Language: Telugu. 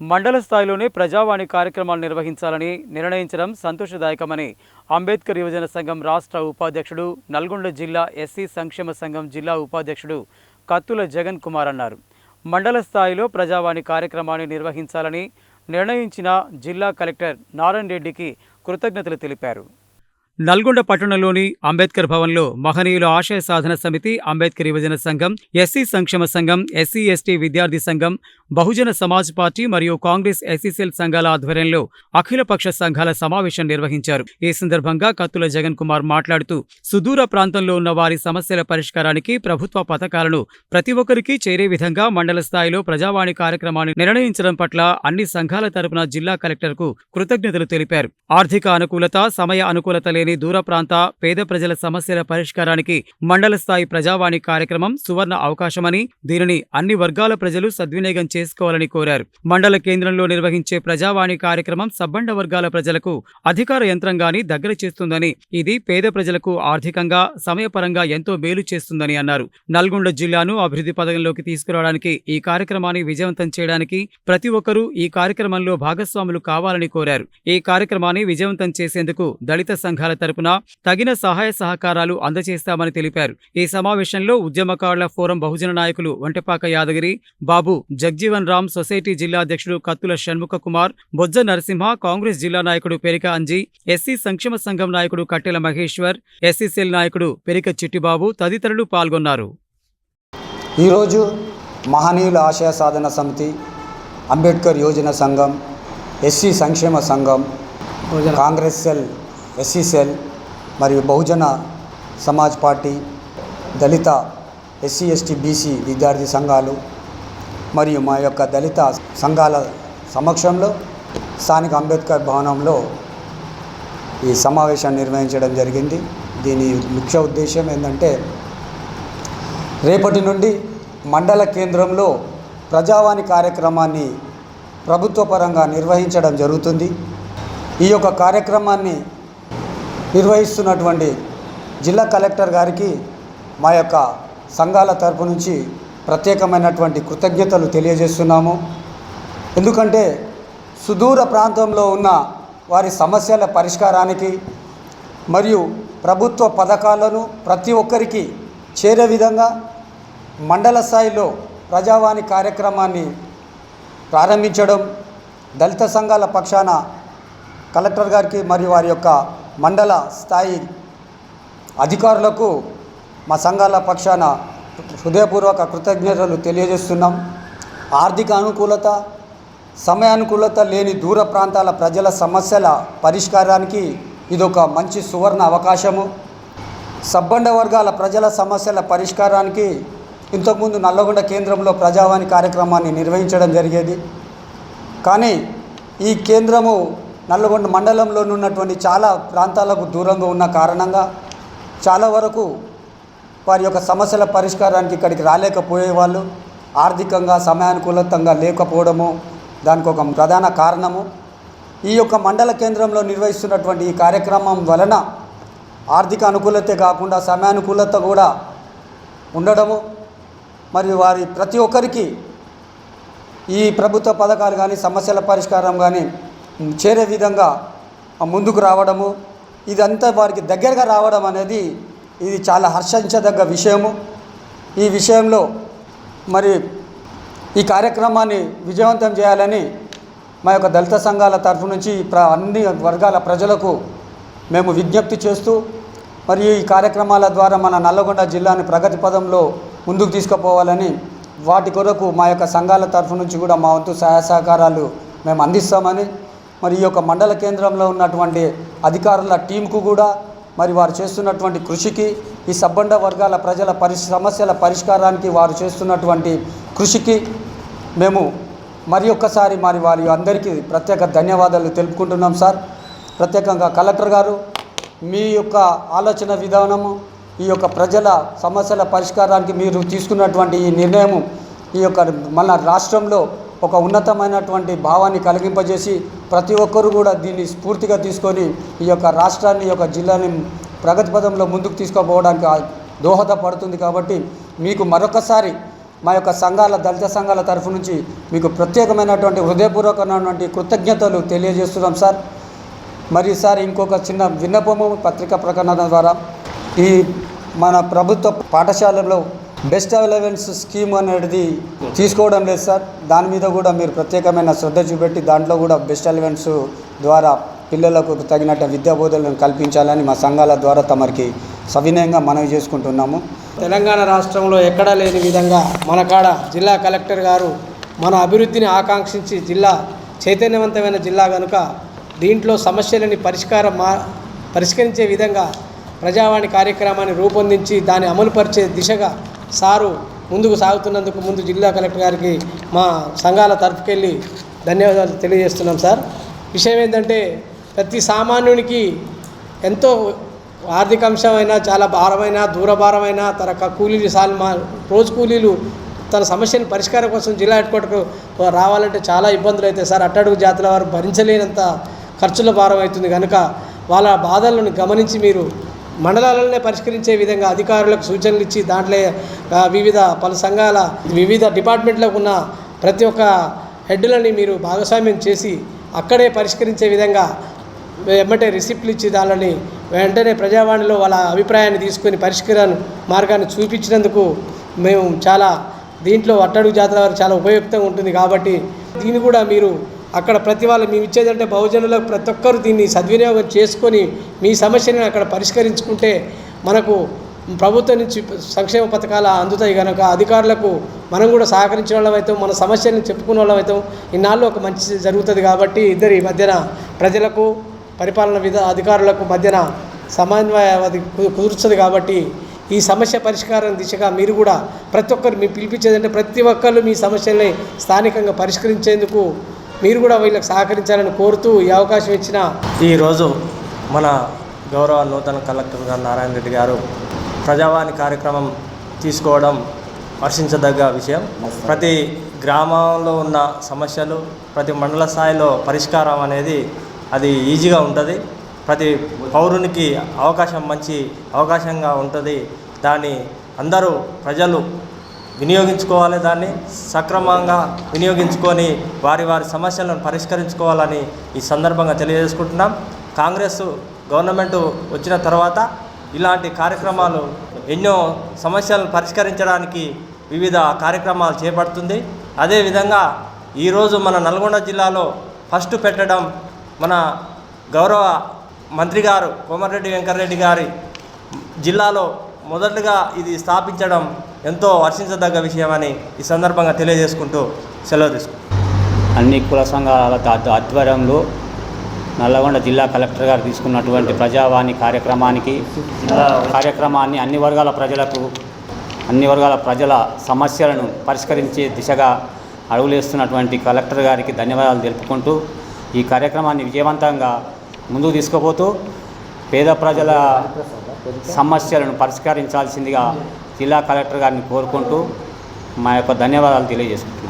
మండల స్థాయిలోనే ప్రజావాణి కార్యక్రమాలు నిర్వహించాలని నిర్ణయించడం సంతోషదాయకమని అంబేద్కర్ యువజన సంఘం రాష్ట్ర ఉపాధ్యక్షుడు నల్గొండ జిల్లా ఎస్సీ సంక్షేమ సంఘం జిల్లా ఉపాధ్యక్షుడు కత్తుల జగన్ కుమార్ అన్నారు. మండల స్థాయిలో ప్రజావాణి కార్యక్రమాన్ని నిర్వహించాలని నిర్ణయించిన జిల్లా కలెక్టర్ నారాయణ రెడ్డికి కృతజ్ఞతలు తెలిపారు. నల్గొండ పట్టణంలోని అంబేద్కర్ భవన్లో మహనీయుల ఆశయ సాధన సమితి అంబేద్కర్ యువజన సంఘం ఎస్సీ సంక్షేమ సంఘం ఎస్సీ ఎస్టీ విద్యార్థి సంఘం బహుజన సమాజ్ పార్టీ మరియు కాంగ్రెస్ ఎస్సీసీఎల్ సంఘాల ఆధ్వర్యంలో అఖిలపక్ష సంఘాల సమావేశం నిర్వహించారు. ఈ సందర్భంగా కత్తుల జగన్ కుమార్ మాట్లాడుతూ సుదూర ప్రాంతంలో ఉన్న వారి సమస్యల పరిష్కారానికి ప్రభుత్వ పథకాలను ప్రతి ఒక్కరికి చేరే విధంగా మండల స్థాయిలో ప్రజావాణి కార్యక్రమాన్ని నిర్ణయించడం పట్ల అన్ని సంఘాల తరపున జిల్లా కలెక్టర్కు కృతజ్ఞతలు తెలిపారు. ఆర్థిక అనుకూలత సమయ అనుకూలత లేని దూర ప్రాంత పేద ప్రజల సమస్యల పరిష్కారానికి మండల స్థాయి ప్రజావాణి కార్యక్రమం సువర్ణ అవకాశమని దీనిని అన్ని వర్గాల ప్రజలు సద్వినియోగం చేసుకోవాలని కోరారు. మండల కేంద్రంలో నిర్వహించే ప్రజావాణి కార్యక్రమం సబ్బండ వర్గాల ప్రజలకు అధికార యంత్రాంగాన్ని దగ్గర చేస్తుందని ఇది పేద ప్రజలకు ఆర్థికంగా సమయపరంగా ఎంతో మేలు చేస్తుందని అన్నారు. నల్గొండ జిల్లాను అభివృద్ధి పథకంలోకి తీసుకురావడానికి ఈ కార్యక్రమాన్ని విజయవంతం చేయడానికి ప్రతి ఒక్కరూ ఈ కార్యక్రమంలో భాగస్వాములు కావాలని కోరారు. ఈ కార్యక్రమాన్ని విజయవంతం చేసేందుకు దళిత సంఘాల తరపున తగిన సహాయ సహకారాలు అందజేస్తామని తెలిపారు. ఈ సమావేశంలో ఉద్యమకారుల ఫోరం బహుజన నాయకులు వంటపాక యాదగిరి బాబు జగ్జీవన్ రామ్ సొసైటీ జిల్లా అధ్యక్షుడు కత్తుల షణ్ముఖ కుమార్ బొజ్జ నరసింహ కాంగ్రెస్ జిల్లా నాయకుడు పెరిక అంజీ ఎస్సీ సంక్షేమ సంఘం నాయకుడు కట్టెల మహేశ్వర్ ఎస్సీసెల్ నాయకుడు పెరిక చిట్టిబాబు తదితరులు పాల్గొన్నారు. ఈరోజు మహనీయుల ఆశయ సాధన సమితి అంబేద్కర్ యోజన సంఘం ఎస్సీ సంక్షేమ సంఘం కాంగ్రెస్ సెల్ ఎస్సీ సెల్ మరియు బహుజన సమాజ్ పార్టీ దళిత ఎస్సీ ఎస్టీ బీసీ విద్యార్థి సంఘాలు మరియు మా యొక్క దళిత సంఘాల సమక్షంలో స్థానిక అంబేద్కర్ భవనంలో ఈ సమావేశాన్ని నిర్వహించడం జరిగింది. దీని ముఖ్య ఉద్దేశం ఏంటంటే రేపటి నుండి మండల కేంద్రంలో ప్రజావాణి కార్యక్రమాన్ని ప్రభుత్వపరంగా నిర్వహించడం జరుగుతుంది. ఈ యొక్క కార్యక్రమాన్ని నిర్వహిస్తున్నటువంటి జిల్లా కలెక్టర్ గారికి మా యొక్క సంఘాల తరపు నుంచి ప్రత్యేకమైనటువంటి కృతజ్ఞతలు తెలియజేస్తున్నాము. ఎందుకంటే సుదూర ప్రాంతంలో ఉన్న వారి సమస్యల పరిష్కారానికి మరియు ప్రభుత్వ పథకాలను ప్రతి ఒక్కరికి చేరే విధంగా మండల స్థాయిలో ప్రజావాణి కార్యక్రమాన్ని ప్రారంభించడం దళిత సంఘాల పక్షాన కలెక్టర్ గారికి మరియు వారి యొక్క మండల స్థాయి అధికారులకు మా సంఘాల పక్షాన హృదయపూర్వక కృతజ్ఞతలు తెలియజేస్తున్నాం. ఆర్థిక అనుకూలత సమయానుకూలత లేని దూర ప్రాంతాల ప్రజల సమస్యల పరిష్కారానికి ఇదొక మంచి సువర్ణ అవకాశము. సబ్బండ వర్గాల ప్రజల సమస్యల పరిష్కారానికి ఇంతకుముందు నల్లగొండ కేంద్రంలో ప్రజావాణి కార్యక్రమాన్ని నిర్వహించడం జరిగేది. కానీ ఈ కేంద్రము నల్లగొండ మండలంలో ఉన్నటువంటి చాలా ప్రాంతాలకు దూరంగా ఉన్న కారణంగా చాలా వరకు వారి యొక్క సమస్యల పరిష్కారానికి ఇక్కడికి రాలేకపోయేవాళ్ళు. ఆర్థికంగా సమయానుకూలతంగా లేకపోవడము దానికి ఒక ప్రధాన కారణము. ఈ యొక్క మండల కేంద్రంలో నిర్వహిస్తున్నటువంటి ఈ కార్యక్రమం వలన ఆర్థిక అనుకూలతే కాకుండా సమయానుకూలత కూడా ఉండడము. మరియు వారి ప్రతి ఒక్కరికి ఈ ప్రభుత్వ పథకాలు కానీ సమస్యల పరిష్కారం కానీ చేరే విధంగా ముందుకు రావడము ఇదంతా వారికి దగ్గరగా రావడం అనేది ఇది చాలా హర్షించదగ్గ విషయము. ఈ విషయంలో మరి ఈ కార్యక్రమాన్ని విజయవంతం చేయాలని మా యొక్క దళిత సంఘాల తరఫు నుంచి ప్ర అన్ని వర్గాల ప్రజలకు మేము విజ్ఞప్తి చేస్తూ మరియు ఈ కార్యక్రమాల ద్వారా మన నల్లగొండ జిల్లాని ప్రగతి పదంలో ముందుకు తీసుకుపోవాలని వాటి కొరకు మా యొక్క సంఘాల తరఫు నుంచి కూడా మా వంతు సహాయ సహకారాలు మేము అందిస్తామని మరి ఈ యొక్క మండల కేంద్రంలో ఉన్నటువంటి అధికారుల టీంకు కూడా మరి వారు చేస్తున్నటువంటి కృషికి ఈ సబ్బండ వర్గాల ప్రజల పరి సమస్యల పరిష్కారానికి వారు చేస్తున్నటువంటి కృషికి మేము మరి ఒక్కసారి మరి వారి అందరికీ ప్రత్యేక ధన్యవాదాలు తెలుపుకుంటున్నాం సార్. ప్రత్యేకంగా కలెక్టర్ గారు మీ యొక్క ఆలోచన విధానము ఈ యొక్క ప్రజల సమస్యల పరిష్కారానికి మీరు తీసుకున్నటువంటి ఈ నిర్ణయము ఈ యొక్క మన రాష్ట్రంలో ఒక ఉన్నతమైనటువంటి భావాన్ని కలిగింపజేసి ప్రతి ఒక్కరూ కూడా దీన్ని స్ఫూర్తిగా తీసుకొని ఈ యొక్క రాష్ట్రాన్ని ఈ యొక్క జిల్లాని ప్రగతి పదంలో ముందుకు తీసుకుపోవడానికి దోహదపడుతుంది కాబట్టి మీకు మరొకసారి మా యొక్క సంఘాల దళిత సంఘాల తరఫు నుంచి మీకు ప్రత్యేకమైనటువంటి హృదయపూర్వకమైనటువంటి కృతజ్ఞతలు తెలియజేస్తున్నాం సార్. మరియు సార్ ఇంకొక చిన్న విన్నపము పత్రికా ప్రకటన ద్వారా ఈ మన ప్రభుత్వ పాఠశాలలో బెస్ట్ అవైలబెన్స్ స్కీమ్ అనేది తీసుకోవడం లేదు సార్. దాని మీద కూడా మీరు ప్రత్యేకమైన శ్రద్ధ చూపెట్టి దాంట్లో కూడా బెస్ట్ అలవెన్స్ ద్వారా పిల్లలకు తగినట్టు విద్యా బోధనలను కల్పించాలని మా సంఘాల ద్వారా తమరికి సవినయంగా మనవి చేసుకుంటున్నాము. తెలంగాణ రాష్ట్రంలో ఎక్కడా లేని విధంగా మన కాడ జిల్లా కలెక్టర్ గారు మన అభివృద్ధిని ఆకాంక్షించి జిల్లా చైతన్యవంతమైన జిల్లా కనుక దీంట్లో సమస్యలని పరిష్కారం మా పరిష్కరించే విధంగా ప్రజావాణి కార్యక్రమాన్ని రూపొందించి దాన్ని అమలుపరిచే దిశగా సారు ముందుకు సాగుతున్నందుకు ముందు జిల్లా కలెక్టర్ గారికి మా సంఘాల తరఫుకెళ్ళి ధన్యవాదాలు తెలియజేస్తున్నాం సార్. విషయం ఏంటంటే ప్రతి సామాన్యునికి ఎంతో ఆర్థిక అంశమైనా చాలా భారమైన దూరభారమైన తన కూలీలు సాల్ మా రోజు కూలీలు తన సమస్యను పరిష్కారం కోసం జిల్లా హెడ్ క్వార్టర్కు రావాలంటే చాలా ఇబ్బందులు అవుతాయి సార్. అట్టడుగు జాతుల వారు భరించలేనంత ఖర్చుల భారం అవుతుంది. కనుక వాళ్ళ బాధలను గమనించి మీరు మండలాలనే పరిష్కరించే విధంగా అధికారులకు సూచనలు ఇచ్చి దాంట్లో వివిధ పలు సంఘాల వివిధ డిపార్ట్మెంట్లకు ఉన్న ప్రతి ఒక్క హెడ్లని మీరు భాగస్వామ్యం చేసి అక్కడే పరిష్కరించే విధంగా వెంబటే రిసిప్ట్లు ఇచ్చి దానిని వెంటనే ప్రజావాణిలో వాళ్ళ అభిప్రాయాన్ని తీసుకొని పరిష్కార మార్గాన్ని చూపించినందుకు మేము చాలా దీంట్లో అట్టడుగు జాతర వారు చాలా ఉపయుక్తంగా ఉంటుంది కాబట్టి దీన్ని కూడా మీరు అక్కడ ప్రతి వాళ్ళు మేము ఇచ్చేదంటే బహుజనులకు ప్రతి ఒక్కరు దీన్ని సద్వినియోగం చేసుకొని మీ సమస్యని అక్కడ పరిష్కరించుకుంటే మనకు ప్రభుత్వం నుంచి సంక్షేమ పథకాలు అందుతాయి కనుక అధికారులకు మనం కూడా సహకరించిన వాళ్ళమైతాం మన సమస్యలను చెప్పుకునే వాళ్ళమైతాం ఇన్నాళ్ళు ఒక మంచి జరుగుతుంది కాబట్టి ఇద్దరి మధ్యన ప్రజలకు పరిపాలన విధ అధికారులకు మధ్యన సమన్వయ అది కుదురుస్తుంది కాబట్టి ఈ సమస్య పరిష్కారం దిశగా మీరు కూడా ప్రతి ఒక్కరు మీ పిలిపించేదంటే ప్రతి ఒక్కళ్ళు మీ సమస్యల్ని స్థానికంగా పరిష్కరించేందుకు మీరు కూడా వీళ్ళకి సహకరించాలని కోరుతూ ఈ అవకాశం ఇచ్చిన ఈరోజు మన గౌరవ నూతన కలెక్టర్ గారు నారాయణ రెడ్డి గారు ప్రజావాణి కార్యక్రమం తీసుకోవడం హర్షించదగ్గ విషయం. ప్రతి గ్రామంలో ఉన్న సమస్యలు ప్రతి మండల స్థాయిలో పరిష్కారం అనేది అది ఈజీగా ఉంటుంది. ప్రతి పౌరునికి అవకాశం మంచి అవకాశంగా ఉంటుంది. దాన్ని అందరూ ప్రజలు వినియోగించుకోవాలి దాన్ని సక్రమంగా వినియోగించుకొని వారి వారి సమస్యలను పరిష్కరించుకోవాలని ఈ సందర్భంగా తెలియజేసుకుంటున్నాం. కాంగ్రెస్ గవర్నమెంట్ వచ్చిన తర్వాత ఇలాంటి కార్యక్రమాలు ఎన్నో సమస్యలను పరిష్కరించడానికి వివిధ కార్యక్రమాలు చేపడుతుంది. అదేవిధంగా ఈరోజు మన నల్గొండ జిల్లాలో ఫస్ట్ పెట్టడం మన గౌరవ మంత్రి గారు కోమటిరెడ్డి వెంకటరెడ్డి గారి జిల్లాలో మొదటగా ఇది స్థాపించడం ఎంతో హర్షించదగ్గ విషయమని ఈ సందర్భంగా తెలియజేసుకుంటూ సెలవు తీసుకుంటాం అన్ని కుల సంఘాల ఆధ్వర్యంలో నల్లగొండ జిల్లా కలెక్టర్ గారు తీసుకున్నటువంటి ప్రజావాణి కార్యక్రమానికి కార్యక్రమాన్ని అన్ని వర్గాల ప్రజలకు అన్ని వర్గాల ప్రజల సమస్యలను పరిష్కరించే దిశగా అడుగులేస్తున్నటువంటి కలెక్టర్ గారికి ధన్యవాదాలు తెలుపుకుంటూ ఈ కార్యక్రమాన్ని విజయవంతంగా ముందుకు తీసుకుపోతూ పేద ప్రజల సమస్యలను పరిష్కరించాల్సిందిగా జిల్లా కలెక్టర్ గారిని కోరుకుంటూ మా యొక్క ధన్యవాదాలు తెలియజేసుకుంటున్నాను.